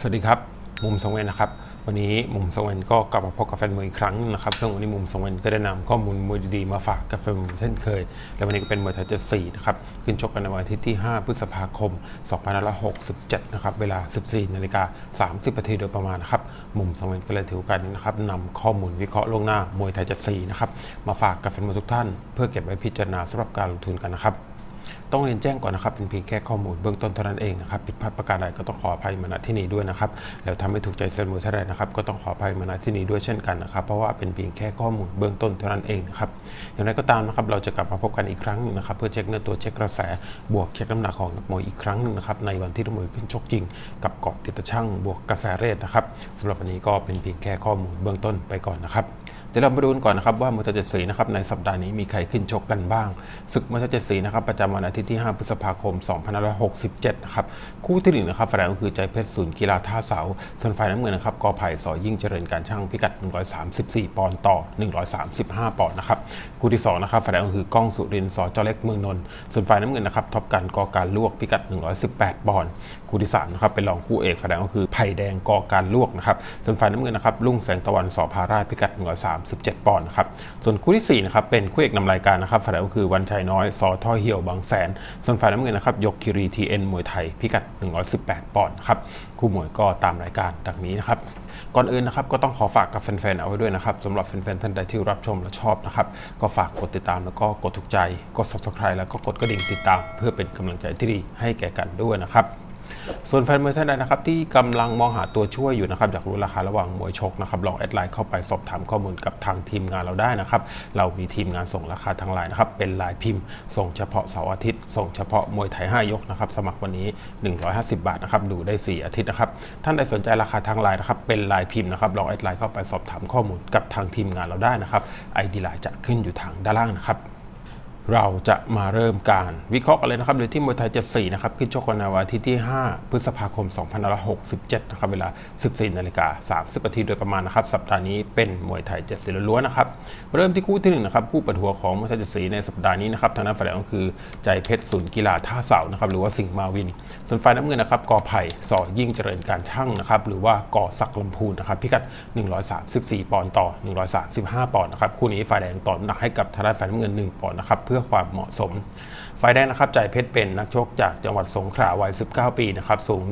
สวัสดีครับ มุมสงเวนนะครับ วันนี้มุมสงเวนก็กลับมาพบกับแฟนมวยอีกครั้งหนึงนะครับ ซึ่งวันนี้มุมสงเวนก็ได้นำข้อมูลมวยดีๆมาฝากกับแฟนมวยเช่นเคย และวันนี้ก็เป็นมวยไทยเจ็ดสี่นะครับ ขึ้นชกกันในวันอาทิตย์ที่ 5 พฤษภาคม 2567 นะครับ เวลา 14นาฬิกา30นาทีโดยประมาณนะครับ มุมสงเวนก็เลยถือโอกาสนี้นะครับนำข้อมูลวิเคราะห์ล่วงหน้ามวยไทยเจ็ดสี่นะครับ มาฝากกับแฟนมวยทุกท่าน เพื่อเก็บไว้พิจารณาสำหรับการลงทุนกันนะครับ ต้องเรียนแจ้งก่อนนะครับ เป็นเพียงแค่ข้อมูลเบื้องต้นเท่านั้นเองนะครับผิดพลาดประการใดก็ต้องขออภัยมาณที่นี้ด้วยนะครับแล้วทำให้ถูกใจเซนมูเท่าไรนะครับ ก็ต้องขออภัยมาณที่นี้ด้วยเช่นกันนะครับ เพราะว่าเป็นเพียงแค่ข้อมูลเบื้องต้นเท่านั้นเองนะครับอย่างไรก็ตามนะครับเราจะกลับมาพบกันอีกครั้งหนึงนะครับเพื่อเช็คเนื้อตัวเช็คกระแสบวกเช็คน้ำหนักของนักมวยอีกครั้งหนึ่งนะครับในวันที่นักมวยขึ้นชกจริง กับเกาะติดตะช่างบวกกระแสเรทนะครับสำหรับวันนี้ก็เป็นเพียงแค่ข้อมูลเบื้องต้นไปก่อนนะครับ ดี๋ยวเรามาดูกันก่อนนะครับว่ามวยไทยเจ็ดสีนะครับในสัปดาห์นี้มีใครขึ้นชกกันบ้างศึกมวยไทยเจ็ดสีนะครับประจำวันอาทิตย์ที่ 5 พฤษภาคม 2567 นะครับคู่ที่หนึ่งนะครับฝ่ายแรกก็คือใจเพชรศูนย์กีฬาท่าเสาส่วนฝ่ายน้ำเงินนะครับกอไผ่สอยิ่งเจริญการช่างพิกัด 134 ปอนด์ต่อ 135 ปอนด์นะครับคู่ที่สองนะครับฝ่ายแรกก็คือกล้องสุรินทร์สอจอเล็กเมืองนนท์ส่วนฝ่ายน้ำเงินนะครับท็อปกันกอการลวกพิกัด 118 ปอนด์คู่ที่สามนะครับเป็นรองคู่เอกฝ่ายแรกก็คือไผ่แดงกอการลวกนะครับส่วนฝ่ายน้ำเงินนะครับลุ่งแสงตะวันสอพาราชพิกัด37 ปอนด์นะครับ ส่วนคู่ที่4นะครับเป็นคู่เอกนำรายการนะครับฝ่ายแรกก็คือวันชัยน้อยสอท่อเหี่ยวบางแสน ส่วนฝ่ายน้ำเงินนะครับยกคิรีทีเอ็นมวยไทยพิกัด 118 ปอนด์ครับคู่มวยก็ตามรายการดังนี้นะครับก่อนอื่นนะครับก็ต้องขอฝากกับแฟนๆเอาไว้ด้วยนะครับสำหรับแฟนๆท่านใดที่รับชมและชอบนะครับก็ฝากกดติดตามแล้วก็กดถูกใจกด subscribe แล้วก็กดกระดิ่งติดตาม เพื่อเป็นกำลังใจที่ดีให้แก่กันด้วยนะครับ ส่วนแฟนมวยท่านใดนะครับที่กำลังมองหาตัวช่วยอยู่นะครับอยากรู้ราคาระหว่างมวยชกนะครับลองแอดไลน์เข้าไปสอบถามข้อมูลกับทางทีมงานเราได้นะครับ เรามีทีมงานส่งราคาทางไลน์นะครับเป็นลน์พิมพ์ ส่งเฉพาะเสาร์อาทิตย์ ส่งเฉพาะมวยไทย 5 ยกนะครับสมัครวันนี้ 150 บาทนะครับดูได้ 4 อาทิตย์นะครับท่านใดสนใจราคาทางไลน์นะครับเป็นลน์พิมพ์นะครับลองแอดไลน์เข้าไปสอบถามข้อมูลกับทางทีมงานเราได้นะครับไอดีไลน์จะขึ้นอยู่ทางด้านล่างนะครับ เราจะมาเริ่มการวิเคราะห์กันเลยนะครับโดยที่มวยไทย 74 นะครับ ขึ้นชกกันในวันอาทิตย์ที่ 5 พฤษภาคม 2567 นะครับ เวลา 14 นาฬิกา 30 นาทีโดยประมาณนะครับ สัปดาห์นี้เป็นมวยไทย 74 ล้วนนะครับ เริ่มที่คู่ที่ 1 นะครับ คู่เปิดหัวของมวยไทย 74 ในสัปดาห์นี้นะครับ ทางด้านฝ่ายแดงก็คือใจเพชรศูนย์กีฬาท่าเสานะครับ หรือว่าสิงห์มาวิน ส่วนฝ่ายน้ำเงินนะครับกอไผ่สอยิ่งเจริญการช่างนะครับ หรือว่ากอศักดิ์ลำพูนนะครับ พิกัด 134 ปอนด์ต่อ 135 ปอนด์นะครับ คู่นี้ฝ่ายแดงต่อน้ำหนักให้กับทางด้านฝ่ายน้ำเงิน 1 ปอนด์นะครับเพื่อความเหมาะสม ฝ่ายแดงนะครับจ่ายเพชรเป็นนักชกจากจังหวัดสงขลาวัย 19 ปีนะครับสูง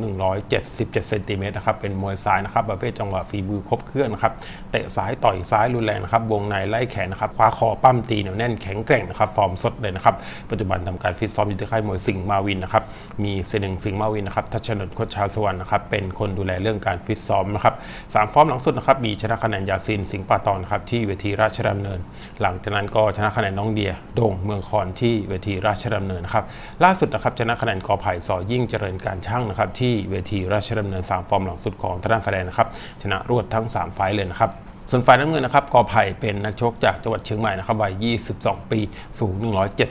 177เซนติเมตรนะครับเป็นมวยซ้ายนะครับประเภทจังหวะฝีมือครบเครื่องนะครับเตะซ้ายต่อยซ้ายรุนแรงนะครับวงในไล่แขนนะครับคว้าคอปั้มตีเหนียวแน่นแข็งแกร่งนะครับฟอร์มสดเลยนะครับปัจจุบันทำการฟิตซ้อมอยู่ที่ค่ายมวยสิงห์มาวินนะครับมีเซนึงสิงห์มาวินนะครับทัชนนท์โคชาสวรรณนะครับเป็นคนดูแลเรื่องการฟิตซ้อมนะครับสามฟอร์มหลังสุดนะครับมีชนะคะแนนยาซินสิงห์ป่าตอนครับที่เวทีราชดำเนิน หลังจากนั้นก็ชนะคะแนนน้องเดียโด่งเมืองคอนที่เวทีราชดำเนินนะครับล่าสุดนะครับชนะคะแนนกอไผ่สอยิ่งเจริญการช่างนะครับที่เวทีราชดำเนินสามฟอร์มหลังสุดของทางด้านฝ่ายแดนนะครับชนะรวดทั้ง 3 ไฟล์เลยนะครับ ส่วนฝ่ายน้ำเงินนะครับกอไผ่เป็นนักชกจากจังหวัดเชียงใหม่นะครับวัย 22 ปีสูง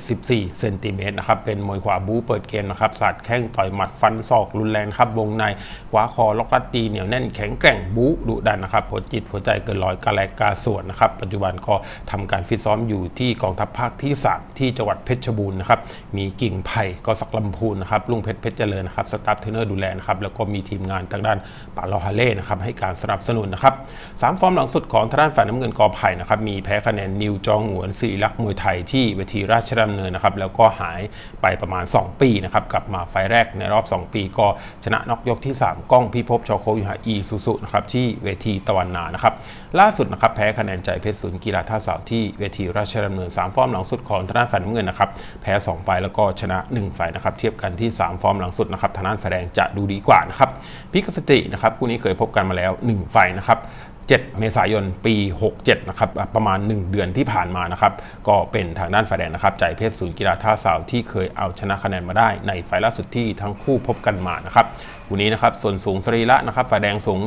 174 เซนติเมตรนะครับเป็นมวยขวาบู๊เปิดเกมนะครับสาดแข้งต่อยหมัดฟันศอกรุนแรงครับวงในขวาคอล็อกลัดตีเหนียวแน่นแข็งแกร่งบู๊ดุดันนะครับหัวจิตหัวใจเกินร้อยกาแลกกาส่วนนะครับปัจจุบันก็ทำการฟิตซ้อมอยู่ที่กองทัพภาคที่ 3 ที่จังหวัดเพชรบูรณ์นะครับมีกิ่งไผ่กอสักลำพูนนะครับลุงเพชรเพชรเจริญนะครับสตาฟเทรนเนอร์ดูแลนะครับแล้วก็มีทีมงานทางด้านปาลอฮาเล่นะครับให้การสนับสนุนนะครับสามฟอร์มหลังสุดของทางด้านฝ่ายน้ำเงินกอไผ่นะครับมีแพ้คะแนนนิวจองหวนศิริลักษ์มวยไทยที่เวทีราชดำเนินนะครับแล้วก็หายไปประมาณ 2 ปีนะครับกลับมาไฟแรกในรอบ 2 ปี ก็ชนะน็อกยกที่ 3 ก้องพิภพชโคยูฮาอีซูซุนะครับที่เวทีตะวันนานะครับล่าสุดนะครับแพ้คะแนนใจเพชรศูนย์กีฬาท่าเสาที่เวทีราชดำเนิน 3 ฟอร์มหลังสุดของทางด้านฝ่ายน้ำเงินนะครับแพ้ 2 ไฟแล้วก็ชนะ 1 ไฟนะครับเทียบกันที่ 3 ฟอร์มหลังสุดนะครับทางด้านฝ่ายแดงจะดูดีกว่านะครับพิกสตินะครับคู่นี้เคยพบกันมาแล้ว 1 ไฟนะครับ 7 เมษายน ปี 67 นะครับ ประมาณ 1 เดือนที่ผ่านมานะครับ ก็เป็นทางด้านฝ่ายแดงนะครับใจเพชรศูนย์กีฬาท่าสาวที่เคยเอาชนะคะแนนมาได้ในไฟล์ล่าสุดที่ทั้งคู่พบกันมานะครับคู่นี้นะครับส่วนสูงสรีระนะครับฝ่ายแดงสูง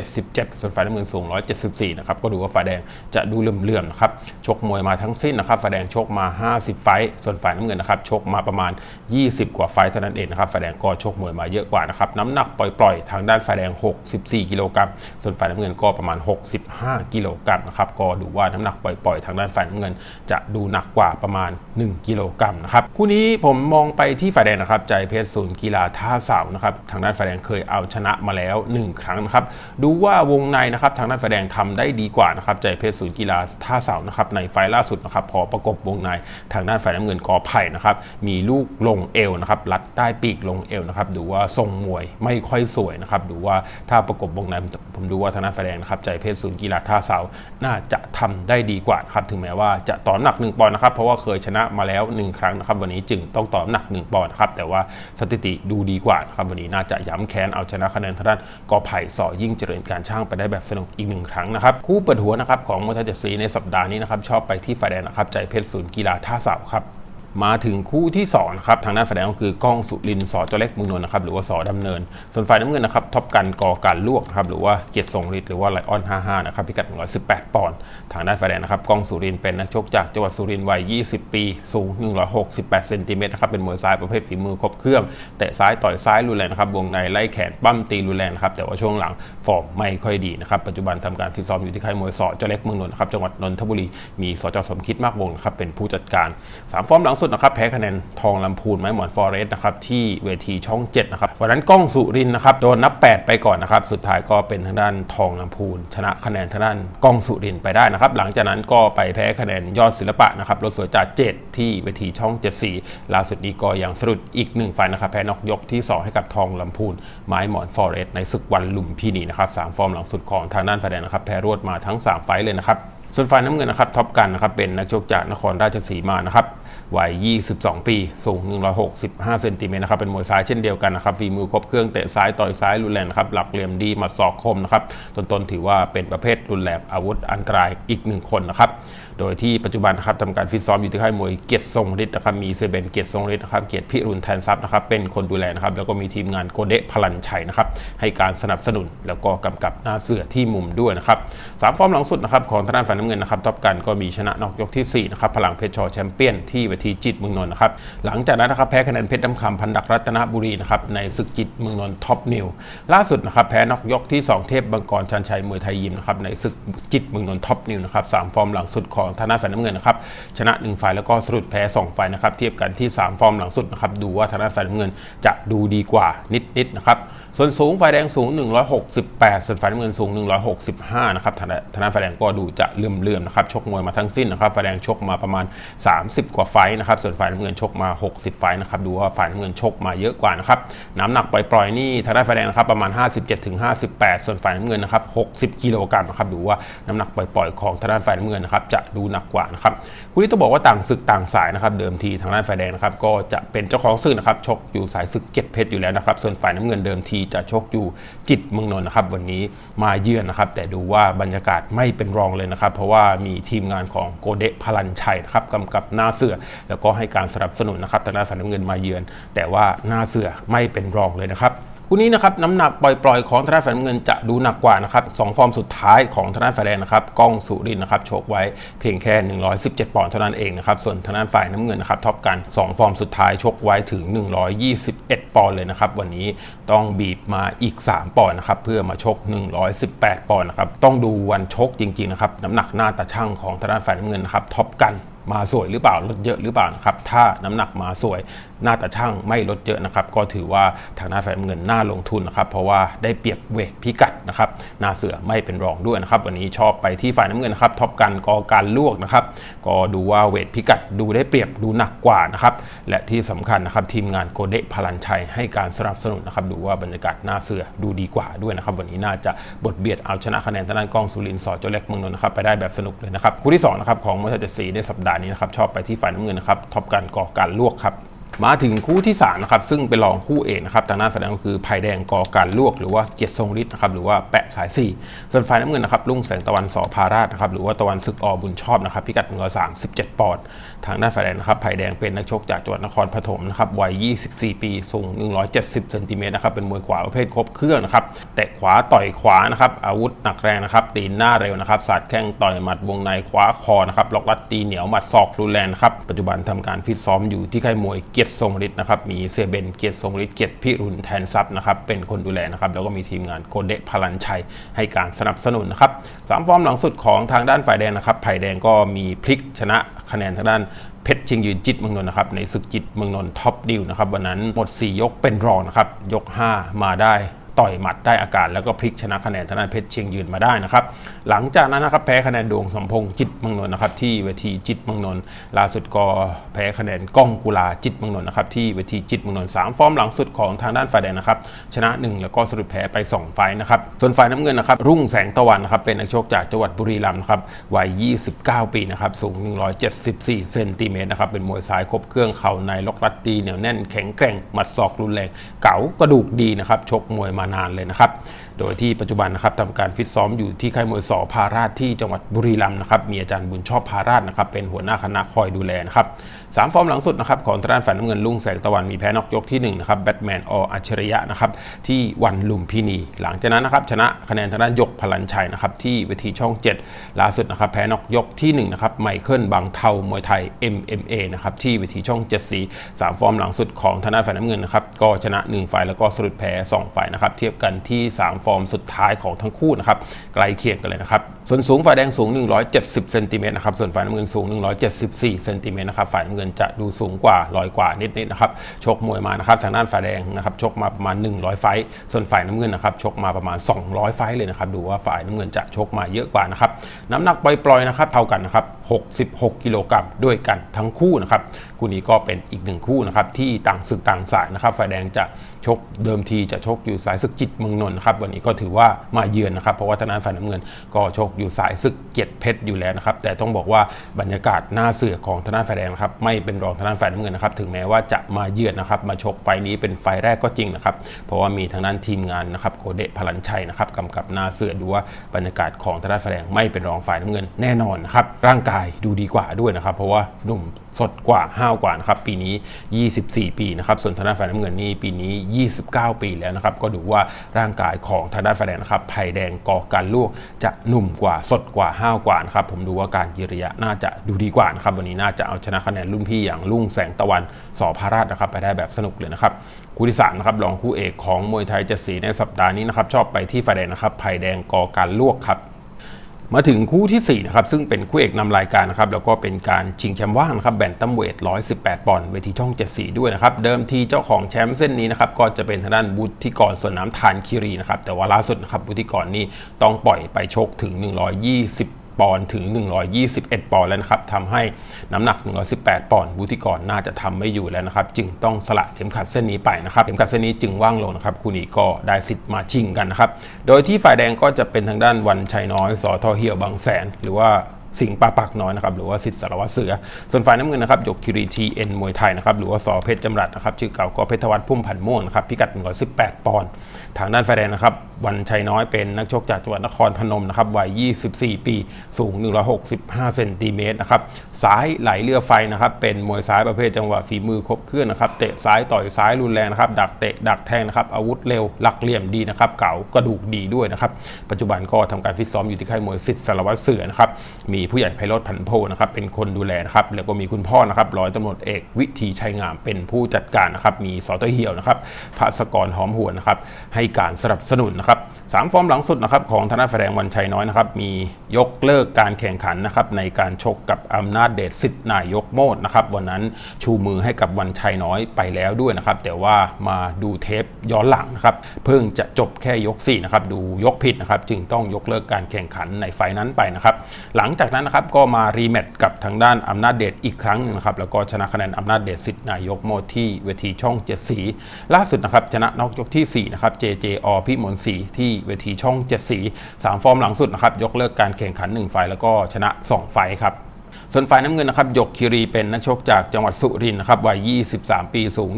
177 ส่วนฝ่ายน้ำเงินสูง 174 นะครับ ก็ดูว่าฝ่ายแดงจะดูเลื่อมๆนะครับ ชกมวยมาทั้งสิ้นนะครับฝ่ายแดงชกมา 50 ไฟต์ส่วนฝ่ายน้ำเงินนะครับชกมาประมาณ 20 กว่าไฟต์เท่านั้นเองนะครับฝ่ายแดงก็ชกมวยมาเยอะกว่านะครับน้ำหนักปล่อยๆ ทางด้านฝ่ายแดง 64 กิโลกรัมส่วนฝ่ายน้ำเงินก็ประมาณ65 กิโลกรัมนะครับก็ดูว่าน้ำหนักปล่อยๆ ทางด้านฝ่ายน้ำเงิน จะดูหนักกว่าประมาณ 1 กิโลกรัมนะครับคู่นี้ผมมองไปที่ฝ่ายแดงนะครับใจเพชรศูนย์กีฬาท่าเสานะครับทางด้านฝ่ายแดงเคยเอาชนะมาแล้ว 1 ครั้งนะครับดูว่าวงในนะครับทางด้านฝ่ายแดงทำได้ดีกว่านะครับใจเพชรศูนย์กีฬาท่าเสานะครับในไฟล์ล่าสุดนะครับพอประกบวงในทางด้านฝ่ายน้ำเงินกอไผ่นะครับมีลูกลงเอวนะครับลัดใต้ปีกลงเอวนะครับดูว่าทรงมวยไม่ค่อยสวยนะครับดูว่าถ้าประกบวงในผมดูว่าทางด้านฝ่ายแดงนะครับใจเพชรศูนย์กีฬาท่าเสา น่าจะทำได้ดีกว่าครับถึงแม้ว่าจะต่อน้ำหนัก 1 ปอนด์นะครับเพราะว่าเคยชนะมาแล้ว 1 ครั้งนะครับวันนี้จึงต้องต่อน้ำหนัก 1 ปอนด์นะครับแต่ว่าสถิติดูดีกว่าครับวันนี้น่าจะย้ำแค้นเอาชนะคะแนนทางด้านกอไผ่สอยิ่งเจริญการช่างไปได้แบบสนุกอีกหนึ่งครั้งนะครับคู่เปิดหัวนะครับของมวยไทยเจ็ดสีในสัปดาห์นี้นะครับชอบไปที่ฝ่ายแดงนะครับใจเพชรศูนย์กีฬาท่าเสาครับ มาถึงคู่ที่2นะครับทางด้านฝ่ายแดงก็คือกล้องสุรินทร์สอจอเล็กมืองนนท์นะครับหรือว่าสอดำเนิน ส่วนฝ่ายน้ำเงินนะครับท็อปกันกอการลวกครับหรือว่าเกียรติทรงฤทธิ์หรือว่าไลออน 55 นะครับพิกัด 118 ปอนด์ทางด้านฝ่ายแดงนะครับกล้องสุรินทร์เป็นนักชกจากจังหวัดสุรินทร์วัย 20 ปี สูง 168 เซนติเมตรนะครับเป็นมวยซ้ายประเภทฝีมือครบเครื่องแต่ซ้ายต่อยซ้ายรุนแรงนะครับวงในไล่แขนปั้มตีรุนแรงนะครับแต่ว่าช่วงหลังฟอร์มไม่ค่อยดีนะครับปัจจุบันทำการฟิตซ้อมอยู่ที่ค่ายมวยสอจเล็กเมืองนนท์นะครับจังหวัดนนทบุรีมีสจสมคิดมากวงนะครับเป็นผู้จัดการสามฟอร์มหลังสุดนะครับแพ้คะแนนทองลำพูนไม้หมอนฟอเรสต์นะครับที่เวทีช่อง7นะครับวันนั้นก้องสุรินทร์นะครับโดนนับ 8 ไปก่อนนะครับสุดท้ายก็เป็นทางด้านทองลำพูน ชนะคะแนนทางด้านก้องสุรินทร์ไปได้นะครับหลังจากนั้นก็ไปแพ้คะแนนยอดศิลปะนะครับรถสวยจาเจ็ดที่เวทีช่อง 74 ล่าสุดนี้ก็ยังสะดุดอีกหนึ่งไฟนะครับแพ้นอกยกที่ 2 ให้กับทองลำพูนไม้หมอนฟอเรสต์ในศึกวันลุมพินีนะครับสามฟอร์มหลังสุดของทางด้านแฟนนะครับแพ้รวดมาทั้ง 3 ไฟเลยนะครับ ส่วนฝ่ายน้ำเงินนะครับท็อปกันนะครับเป็นนักชกจากนครราชสีมานะครับวัย 22 ปี สูง 165 เซนติเมตรนะครับ เป็นมวยซ้ายเช่นเดียวกันนะครับ ฝีมือครบเครื่องเตะซ้ายต่อยซ้ายรุนแรงครับ หลักเหลี่ยมดีมาสอกคมนะครับต้นๆถือว่าเป็นประเภทรุนแรงอาวุธอันตรายอีกหนึ่งคนนะครับ โดยที่ปัจจุบันนะครับทำการฟิตซ้อมอยู่ที่ค่ายมวยเกียรติทรงฤทธิ์นะครับ มีเซเบนเกียรติทรงฤทธิ์นะครับ เกียรติพิรุณแทนทรัพย์นะครับ เป็นคนดูแลนะครับ แล้วก็มีทีมงานโกเดะพลันชัยนะครับ ให้การสนับสนุน แล้วก็กำกับหน้าเสือที่มุมด้วยนะครับสามฟอร์มหลังสุดนะครับของทางด้าฝ่ายน้ำเงินนะครับท็อปกันก็มีชนะนอกยกที่ 4 นะครับ พลังเพชรชอแชมเปี้ยนที่เวทีจิตเมืองนนท์นะครับ หลังจากนั้นนะครับแพ้คะแนนเพชรดำคำพันดักรัตนบุรีนะครับในศึกจิตเมืองนนท์ท็อปนิวล่าสุดนะครับแพ้นอกยกที่ 2 เทพบังกรชันชัยมวยไทยยิมนะครับในศึกจิตเมืองนนท์ท็อปนิวนะครับสามฟอร์มหลังสุดของทางด้านฝ่ายน้ำเงินนะครับชนะ1ฝ่ายแล้วก็สรุดแพ้2ฝ่ายนะครับเทียบกันที่ 3 ฟอร์มหลังสุดนะครับดูว่าทางด้านฝ่ายน้ำเงินจะดูดีกว่านิดๆนะครับ ส่วนสูงฝ่ายแดงสูง 168 ส่วนฝ่ายน้ำเงินสูง 165 นะครับทางด้านฝ่ายแดงก็ดูจะเลื่อมๆนะครับ ชกมวยมาทั้งสิ้นนะครับฝ่ายแดงชกมาประมาณ 30 กว่าไฟนะครับ ส่วนฝ่ายน้ำเงินชกมา 60 ไฟนะครับ ดูว่าฝ่ายน้ำเงินชกมาเยอะกว่านะครับ น้ำหนักปล่อยๆนี่ทางด้านฝ่ายแดงนะครับประมาณ 57-58 ส่วนฝ่ายน้ำเงินนะครับ 60 กิโลกรัมนะครับ ดูว่าน้ำหนักปล่อยๆของทางด้านฝ่ายน้ำเงินนะครับจะดูหนักกว่านะครับคู่นี้ต้องบอกว่าต่างศึกต่างสายนะครับ เดิมทีทางด้านฝ่ายแดงนะครับก็จะเป็นเจ้าของศึกนะครับ ชกอยู่สายศึกเก็ดเพชรอยู่แล้วนะครับ ส่วนฝ่ายน้ำเงินเดิมทีจะชกอยู่จิตเมืองนนท์นะครับ วันนี้มาเยือนนะครับ แต่ดูว่าบรรยากาศไม่เป็นรองเลยนะครับ เพราะว่ามีทีมงานของโกเดะพลันชัยนะครับกำกับหน้าเสือ แล้วก็ให้การสนับสนุนนะครับทางด้านฝ่ายน้ำเงินมาเยือน แต่ว่าหน้าเสือไม่เป็นรองเลยนะครับ คู่นี้นะครับน้ำหนักปล่อยๆ ของทางด้านฝ่ายน้ำเงินจะดูหนักกว่านะครับสองฟอร์มสุดท้ายของทางด้านฝ่ายแดงนะครับก้องสุรินนะครับโชกไว้เพียงแค่ 117 ปอนด์เท่านั้นเองนะครับส่วนทางด้าฝ่ายน้ำเงินนะครับท็อปกัน 2 ฟอร์มสุดท้ายชกไว้ถึง 121 ปอนด์เลยนะครับวันนี้ต้องบีบมาอีก 3 ปอนด์นะครับเพื่อมาชก 118 ปอนด์นะครับต้องดูวันชกจริงๆนะครับน้ำหนักหน้าตาช่างของทางด้านฝ่ายน้ำเงินนะครับท็อปกัน มาสวยหรือเปล่าลดเยอะหรือเปล่านะครับถ้าน้ำหนักมาสวยหน้าตาช่างไม่ลดเยอะนะครับก็ถือว่าทางด้านฝ่ายน้ำเงินน่าลงทุนนะครับเพราะว่าได้เปรียบเวทพิกัดนะครับหน้าเสือไม่เป็นรองด้วยนะครับวันนี้ชอบไปที่ฝ่ายน้ำเงินนะครับท็อปกันกอการลวกนะครับก็ดูว่าเวทพิกัดดูได้เปรียบดูหนักกว่านะครับและที่สำคัญนะครับทีมงานโกเดะพลันชัยให้การสนับสนุนนะครับดูว่าบรรยากาศหน้าเสือดูดีกว่าด้วยนะครับวันนี้น่าจะบทเบียดเอาชนะคะแนนทางด้านกองสุรินทร์สอเจ้าเล็กเมืองนนท์นะครับไปได้แบบสนุกเลยนะครับคู่ที่2นะครับของมวยไทยเจสีในสัปดาห์นี้นะครับชอบไปที่ฝ่ายน้ำเงินนะครับท็อปกันก่อการลวกครับมาถึงคู่ที่3นะครับซึ่งเป็นรองคู่เอกนะครับทางด้านฝ่ายแดงก็คือไผ่แดงก่อการลวก หรือว่าเกียรติทรงฤทธิ์นะครับหรือว่าแปะสาย4ส่วนฝ่ายน้ำเงินนะครับลุงแสงตะวันสอพาราชนะครับหรือว่าตะวันศึกอบุญชอบนะครับพิกัด137ปอนด์ ทางด้านฝ่ายแดงนะครับไผ่แดงเป็นนักชกจากจังหวัดนครปฐมนะครับวัย 24 ปี สูง 170เซนติเมตรนะครับ เป็นมวยขวาประเภทครบเครื่องนะครับ แต่ขวาต่อยขวานะครับ อาวุธหนักแรงนะครับ ตีนหน้าเร็วนะครับ สาดแข้งต่อยหมัดวงในขวาคอนะครับ ล็อกลัดตีเหนียวหมัดศอกรุนแรงนะครับ ปัจจุบันทำการฟิตซ้อมอยู่ที่ค่ายมวยเกียรติทรงฤทธิ์นะครับ มีเสียเบนเกียรติทรงฤทธิ์เกียรติพิรุณแทนทรัพย์นะครับ เป็นคนดูแลนะครับ แล้วก็มีทีมงานโกเดะพลันชัยให้การสนับสนุนนะครับสามฟอร์มหลังสุดของทางด้านฝ่ายแดงนะครับไผ่แดงก็มีพลิกชนะ คะแนนทางด้านเพชรชิงยืนจิตเมืองนนท์นะครับในศึกจิตเมืองนนท์ท็อปดิวนะครับวันนั้นหมด 4 ยกเป็นรองนะครับยก 5 มาได้ ต่อยหมัดได้อาการ แล้วก็พลิกชนะคะแนนทางด้านเพชรเชียงยืนมาได้นะครับ หลังจากนั้นนะครับแพ้คะแนนดวงสมพงษ์จิตมืองนน์นะครับที่เวทีจิตมืองนน์ล่าสุดก็แพ้คะแนนก้องกุลาจิตมืองนน์นะครับที่เวทีจิตมืองนน์สามฟอร์มหลังสุดของทางด้านฝ่ายแดงนะครับชนะ 1 แล้วก็สรุปแพ้ไป 2 ไฟนะครับส่วนฝ่ายน้ำเงินนะครับรุ่งแสงตะวันนะครับเป็นนักชกจากจังหวัดบุรีรัมย์นะครับวัย 29 ปีนะครับสูง 174 เซนติเมตรนะครับเป็นมวยซ้ายครบเครื่องเข่าในล็อกรัดตีเหนียวแน่นแข็งแกร่งหมัดศอกรุนแรงเก๋ากระดูกดีนะครับชกมวยมานานเลยนะครับ โดยที่ปัจจุบันนะครับทำการฟิตซ้อมอยู่ที่ค่ายมวยสอพาราชที่จังหวัดบุรีรัมย์นะครับมีอาจารย์บุญชอบพาราชนะครับเป็นหัวหน้าคณะคอยดูแลนะครับสามฟอร์มหลังสุดนะครับของทางด้านฝ่ายน้ำเงินลุงแสงตะวันมีแพ้นอกยกที่1นะครับแบทแมนออัจฉริยะนะครับที่วันลุมพินี หลังจากนั้นนะครับชนะคะแนนทางด้านยกพลันชัยนะครับที่เวทีช่อง 7 ล่าสุดนะครับแพ้นอกยกที่1นะครับไมเคิลบางเทามวยไทย MMA นะครับที่เวทีช่อง 7 สีสามฟอร์มหลังสุดของทางด้านฝ่ายน้ำเงินนะครับก็ชนะ 1 ฝ่ายแล้วก็สรุปแพ้ 2 ฝ่ายนะครับเทียบกันที่ 3ฟอร์มสุดท้ายของทั้งคู่นะครับใกล้เคียงกันเลยนะครับส่วนสูงฝ่ายแดงสูง 170เซนติเมตรนะครับส่วนฝ่ายน้ำเงินสูง 174เซนติเมตรนะครับฝ่ายน้ำเงินจะดูสูงกว่าลอยกว่านิดๆนะครับชกมวยมานะครับทางด้านฝ่ายแดงนะครับชกมาประมาณ 100 ไฟส่วนฝ่ายน้ำเงินนะครับชกมาประมาณ 200 ไฟเลยนะครับดูว่าฝ่ายน้ำเงินจะชกมาเยอะกว่านะครับน้ำหนักปล่อยๆนะครับเท่ากันนะครับ66 กิโลกรัมด้วยกันทั้งคู่นะครับคู่นี้ก็เป็นอีกหนึ่งคู่นะครับที่ต่างศึกต่างสายนะครับฝ่ายแดงจะชกเดิมทีจะชกอยู่สายศึกจิตเมืองนนท์ครับวันนี้ก็ถือว่ามาเยือนนะครับ เพราะว่าทางด้านฝ่ายน้ำเงินก็ชกอยู่สายศึกเกียรติเพชรอยู่แล้วนะครับ แต่ต้องบอกว่าบรรยากาศหน้าเสือของทางด้านฝ่ายแดงนะครับไม่เป็นรองทางด้านฝ่ายน้ำเงินนะครับ ถึงแม้ว่าจะมาเยือนนะครับ มาชกไฟนี้เป็นไฟแรกก็จริงนะครับ เพราะว่ามีทางด้านทีมงานนะครับโกเดะพลันชัยนะครับกำกับหน้าเสือดูว่าบรรยากาศของทางด้านฝ่ายแดงไม่เป็นรองฝ่ายน้ำเงินแน่นอนนะครับร่างกายดูดีกว่าด้วยนะครับ เพราะว่าหนุ่ม สดกว่าห้าวกว่านะครับปีนี้ 24 ปีนะครับส่วนทางด้านฝ่ายน้ำเงินนี่ปีนี้ 29 ปีแล้วนะครับก็ดูว่าร่างกายของทางด้านฝ่ายแดงนะครับไผ่แดงกอการลวกจะหนุ่มกว่าสดกว่าห้าวกว่านะครับผมดูว่าการยืระยะน่าจะดูดีกว่านะครับวันนี้น่าจะเอาชนะคะแนนรุ่นพี่อย่างลุ่งแสงตะวันสอพาราชนะครับไปได้แบบสนุกเลยนะครับคู่ที่สานะครับรองคู่เอกของมวยไทยเจ็ดสีในสัปดาห์นี้นะครับชอบไปที่ฝ่ายแดงนะครับไผ่แดงกอการลวกครับ มาถึงคู่ที่4นะครับซึ่งเป็นคู่เอกนำรายการนะครับแล้วก็เป็นการชิงแชมป์ว่างนะครับแบนตัมเวท 118 ปอนด์เวทีช่อง 74 ด้วยนะครับเดิมทีเจ้าของแชมป์เส้นนี้นะครับก็จะเป็นทางด้านบุตที่กรส่วนน้ำทานคิรีนะครับแต่ว่าล่าสุดนะครับบุตที่กรนี่ต้องปล่อยไปชกถึง 120 ปอนด์ถึง 121 ปอนด์แล้วนะครับทำให้น้ำหนัก 118 ปอนด์บุติกรน่าจะทำไม่อยู่แล้วนะครับ จึงต้องสละเข็มขัดเส้นนี้ไปนะครับเข็มขัดเส้นนี้จึงว่างลงนะครับคู่นี้ก็ได้สิทธิ์มาชิงกันนะครับ โดยที่ฝ่ายแดงก็จะเป็นทางด้านวันชัยน้อยสอทอเหี่ยวบางแสน หรือว่าสิงห์ปาปักน้อยนะครับหรือว่าสิทธิ์สารวัตรเสือ ส่วนฝ่ายน้ำเงินนะครับยกคิรีทีเอ็นมวยไทยนะครับหรือว่าสอเพชรจำรัดนะครับชื่อเก่าก็เพชรวัฒน์พุ่มพันม่วงนะครับพิกัด118 ปอนด์ทางด้านฝ่ายแดงนะครับวันชัยน้อยเป็นนักชกจากจังหวัดนครพนมนะครับวัย 24 ปี สูง 165 เซนติเมตรนะครับซ้ายไหลเรือไฟนะครับ เป็นมวยซ้ายประเภทจังหวะฝีมือครบเครื่องนะครับ เตะซ้ายต่อยซ้ายรุนแรงนะครับ ดักเตะดักแทงนะครับ อาวุธเร็ว หลักเหลี่ยมดีนะครับ เก๋ากระดูกดีด้วยนะครับ ปัจจุบันก็ทำการฟิตซ้อมอยู่ที่ค่ายมวยสิทธิ์สารวัตรเสือนะครับ มีผู้ใหญ่ไพโรธพันโพนะครับ เป็นคนดูแลนะครับ แล้วก็มีคุณพ่อนะครับ ร้อยตำรวจเอกวิธีชัยงามเป็นผู้จัดการนะครับ มีสอตเหี่ยวนะครับภาสกรหอมหวนนะครับ ให้การสนับสนุนนะครับสามฟอร์มหลังสุดนะครับของธนาแฝงวันชัยน้อยนะครับมียกเลิกการแข่งขันนะครับในการชกกับอำนาจเดชสิทธิ์นายกโมดนะครับวันนั้นชูมือให้กับวันชัยน้อยไปแล้วด้วยนะครับแต่ว่ามาดูเทปย้อนหลังนะครับเพิ่งจะจบแค่ยก4นะครับดูยกผิดนะครับจึงต้องยกเลิกการแข่งขันในไฟนั้นไปนะครับหลังจากนั้นนะครับก็มารีแมตช์กับทางด้านอำนาจเดชอีกครั้งนะครับแล้วก็ชนะคะแนนอำนาจเดชสิทธิ์นายกโมดที่เวทีช่องเจ็ดสีล่าสุดนะครับชนะน็อกยกที่4นะครับ JJ อพิมลศรีที่เวทีช่องเจ็ดสีสามฟอร์มหลังสุดนะครับยกเลิกการแข่งขัน 1 ไฟแล้วก็ชนะ 2 ไฟครับ ส่วนฝ่ายน้ำเงินนะครับหยกคิรีเป็นนักชกจากจังหวัดสุรินทร์นะครับวัย 23 ปีสูง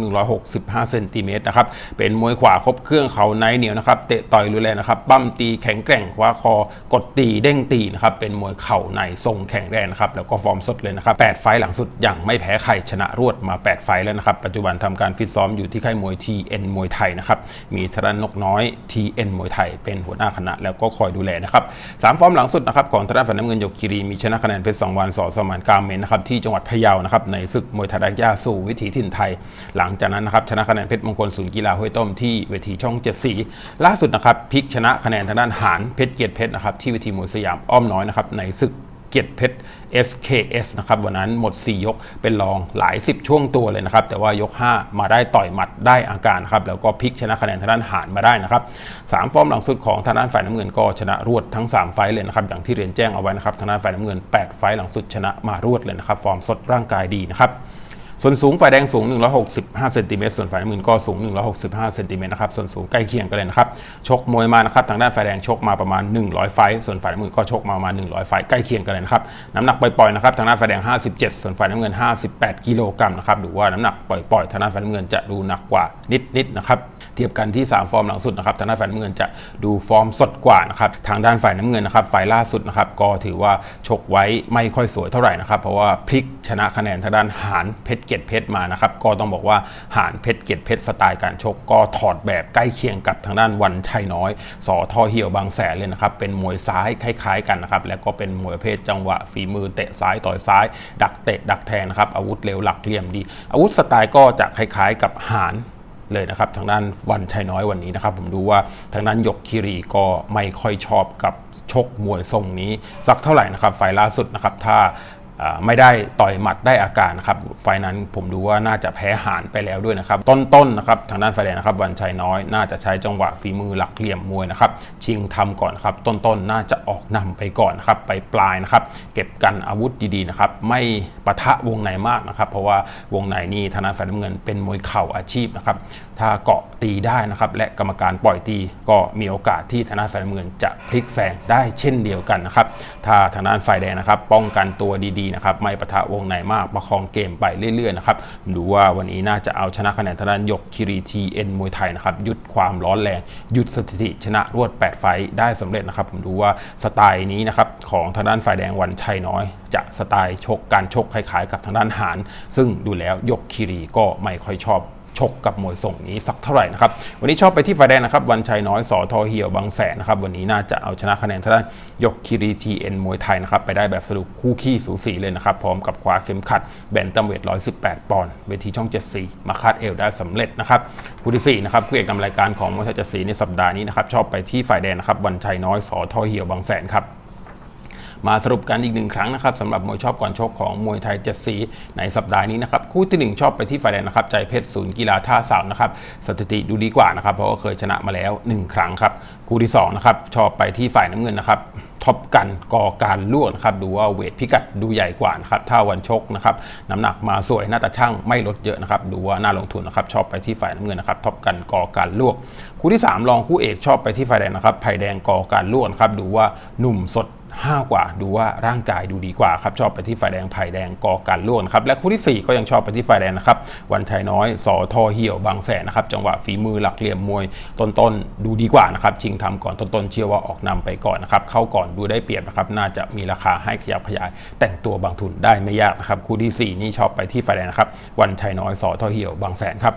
165 เซนติเมตรนะครับเป็นมวยขวาครบเครื่องเขาในเหนียวนะครับเตะต่อยรุนแรงนะครับปั้มตีแข็งแกร่งคว้าคอกดตีเด้งตีนะครับเป็นมวยเข่าในทรงแข็งแรงนะครับแล้วก็ฟอร์มสดเลยนะครับ8ไฟหลังสุดยังไม่แพ้ใครชนะรวดมา 8 ไฟแล้วนะครับปัจจุบันทำการฟิตซ้อมอยู่ที่ค่ายมวย TN มวยไทยนะครับมีธนนกน้อย TN มวยไทย เป็นหัวหน้าคณะแล้วก็คอยดูแลนะครับสามฟอร์มหลังสุดนะครับของธนฝ่ายน้ำเงินหยกคิรีมีชนะคะแนนเพชรสองวันสอสมมานกาเมนนะครับที่จังหวัดพะเยานะครับในศึกมวยไทยรักยาสู่วิถีถิ่นไทย หลังจากนั้นนะครับชนะคะแนนเพชรมงคลศูนย์กีฬาห้วยต้มที่เวทีช่องเจ็ดสีล่าสุดนะครับพลิกชนะคะแนนทางด้านหานเพชรเกียรติเพชรนะครับที่เวทีมวยสยามอ้อมน้อยนะครับในศึก เกียรติเพชร SKS นะครับวันนั้นหมด 4 ยกเป็นรองหลาย 10 ช่วงตัวเลยนะครับ แต่ว่ายก 5 มาได้ต่อยหมัดได้อาการครับแล้วก็พลิกชนะคะแนนทางด้านหานมาได้นะครับ3ฟอร์มหลังสุดของทางด้านฝ่ายน้ำเงินก็ชนะรวดทั้ง 3 ไฟเลยนะครับอย่างที่เรียนแจ้งเอาไว้นะครับทางด้านฝ่ายน้ำเงิน 8 ไฟหลังสุดชนะมารวดเลยนะครับฟอร์มสดร่างกายดีนะครับ ส่วนสูงฝ่ายแดงสูง 165เซนติเมตรส่วนฝ่ายน้ำเงินก็สูง 165เซนติเมตรนะครับส่วนสูงใกล้เคียงกันเลยนะครับชกมวยมานะครับทางด้านฝ่ายแดงชกมาประมาณ 100 ไฟส่วนฝ่ายน้ำเงินก็ชกมาประมาณ 100 ไฟใกล้เคียงกันเลยนะครับน้ำหนักปล่อยๆนะครับทางด้านฝ่ายแดง 57 ส่วนฝ่ายน้ำเงิน 58 กิโลกรัมนะครับหรือว่าน้ำหนักปล่อยๆทางด้านฝ่ายน้ำเงินจะดูหนักกว่านิดๆนะครับ ทียบกันที่ 3 ฟอร์มหลังสุดนะครับทางด้านฝ่ายน้ำเงินจะดูฟอร์มสดกว่านะครับทางด้านฝ่ายน้ำเงินนะครับฝ่ายล่าสุดนะครับก็ถือว่าชกไว้ไม่ค่อยสวยเท่าไหร่นะครับเพราะว่าพลิกชนะคะแนนทางด้านหานเพชรเกียรติเพชรมานะครับก็ต้องบอกว่าหานเพชรเกียรติเพชรสไตล์การชกก็ถอดแบบใกล้เคียงกับทางด้านวันชัยน้อยสอทอเหี่ยวบางแสนเลยนะครับเป็นมวยซ้ายคล้ายๆกันนะครับแล้วก็เป็นมวยประเภทจังหวะฝีมือเตะซ้ายต่อยซ้าย ดักเตะดักแทงนะครับอาวุธเร็วหลักเหลี่ยมดี อาวุธสไตล์ก็จะคล้ายๆ กับหาน เลยนะครับทางด้านวันชัยน้อยวันนี้นะครับ ผมดูว่าทางด้านยกคิรีก็ไม่ค่อยชอบกับชกมวยทรงนี้ สักเท่าไหร่นะครับไฟล่าสุดนะครับถ้า ไม่ได้ต่อยหมัดได้อาการนะครับไฟนั้นผมดูว่าน่าจะแพ้หานไปแล้วด้วยนะครับ ต้นๆนะครับทางด้านไฟแดงนะครับวันชัยน้อยน่าจะใช้จังหวะฝีมือหลักเหลี่ยมมวยนะครับชิงทำก่อนครับต้นๆน่าจะออกนำไปก่อนนะครับไปปลายนะครับเก็บกันอาวุธดีๆนะครับไม่ปะทะวงในมากนะครับ เพราะว่าวงในนี่ทางด้านฝ่ายน้ำเงินเป็นมวยเข่าอาชีพนะครับ ถ้าเกาะตีได้นะครับ และกรรมการปล่อยตีก็มีโอกาสที่ทางด้านฝ่ายน้ำเงินจะพลิกแซงได้เช่นเดียวกันนะครับ ถ้าทางด้านฝ่ายแดงนะครับ ป้องกันตัวดีๆนะครับไม่ปะทะวงในมากประคองเกมไปเรื่อยๆนะครับดูว่าวันนี้น่าจะเอาชนะคะแนนทางด้านยกคิรีทีเอ็นมวยไทยนะครับหยุดความร้อนแรงหยุดสถิติชนะรวด 8 ไฟต์ได้สำเร็จนะครับ ผมดูว่าสไตล์นี้นะครับของทางด้านฝ่ายแดงวันชัยน้อย จะสไตล์ชกการชกคล้ายๆ กับทางด้านหารซึ่งดูแล้วยกคิรีก็ไม่ค่อยชอบ ชกกับมวยส่งนี้สักเท่าไหร่นะครับ วันนี้ชอบไปที่ฝ่ายแดงนะครับ วันชัยน้อยสอทอเหี่ยวบางแสนนะครับ วันนี้น่าจะเอาชนะคะแนนทางด้านยกคิรีทีเอ็นมวยไทยนะครับ ไปได้แบบสรุปคู่ขี้สูสีเลยนะครับ พร้อมกับคว้าเข็มขัดแบนตัมเวท 118 ปอนด์ เวทีช่อง 74 มาคาดเอวได้สำเร็จนะครับคู่ที่สี่นะครับคู่เอกนำรายการของมวยไทยเจ็ดสีในสัปดาห์นี้นะครับ ชอบไปที่ฝ่ายแดงนะครับ วันชัยน้อยสอทอเหี่ยวบางแสนครับ มาสรุปกันอีกหนึ่งครั้งนะครับสำหรับมวยชอบก่อนชกของมวยไทยเจ็ดสีในสัปดาห์นี้นะครับคู่ที่ 1 ชอบไปที่ฝ่ายแดงนะครับใจเพชรศูนย์กีฬาท่าเสานะครับสถิติดูดีกว่านะครับเพราะว่าเคยชนะมาแล้ว 1 ครั้งครับคู่ที่2นะครับชอบไปที่ฝ่ายน้ำเงินนะครับท็อปกันก่อการลวกนะครับดูว่าเวทพิกัดดูใหญ่กว่านะครับถ้าวันชกนะครับน้ำหนักมาสวยหน้าตาช่างไม่ลดเยอะนะครับดูว่าน่าลงทุนนะครับชอบไปที่ฝ่ายน้ำเงินนะครับท็อปกันก่อการลวก คู่ที่ 3 รองคู่เอกชอบไปที่ฝ่ายแดงนะครับไผ่แดงก่อการลวกครับดูว่าหนุ่มสด ห้ากว่าดูว่าร่างกายดูดีกว่าครับชอบไปที่ฝ่ายแดงไผ่แดงกอการล่วงครับและคู่ที่ 4 ก็ยังชอบไปที่ฝ่ายแดงนะครับวันชัยน้อยสอทอเหี่ยวบางแสนนะครับจังหวะฝีมือหลักเหลี่ยมมวยต้นๆดูดีกว่านะครับชิงทำก่อนต้นๆเชื่อว่าออกนำไปก่อนนะครับเข้าก่อนดูได้เปรียบนะครับน่าจะมีราคาให้ขยับขยาย แต่งตัวบางทุนได้ไม่ยากนะครับคู่ที่ 4 นี่ชอบไปที่ฝ่ายแดงนะครับวันชัยน้อยสอทอเหี่ยวบางแสนครับ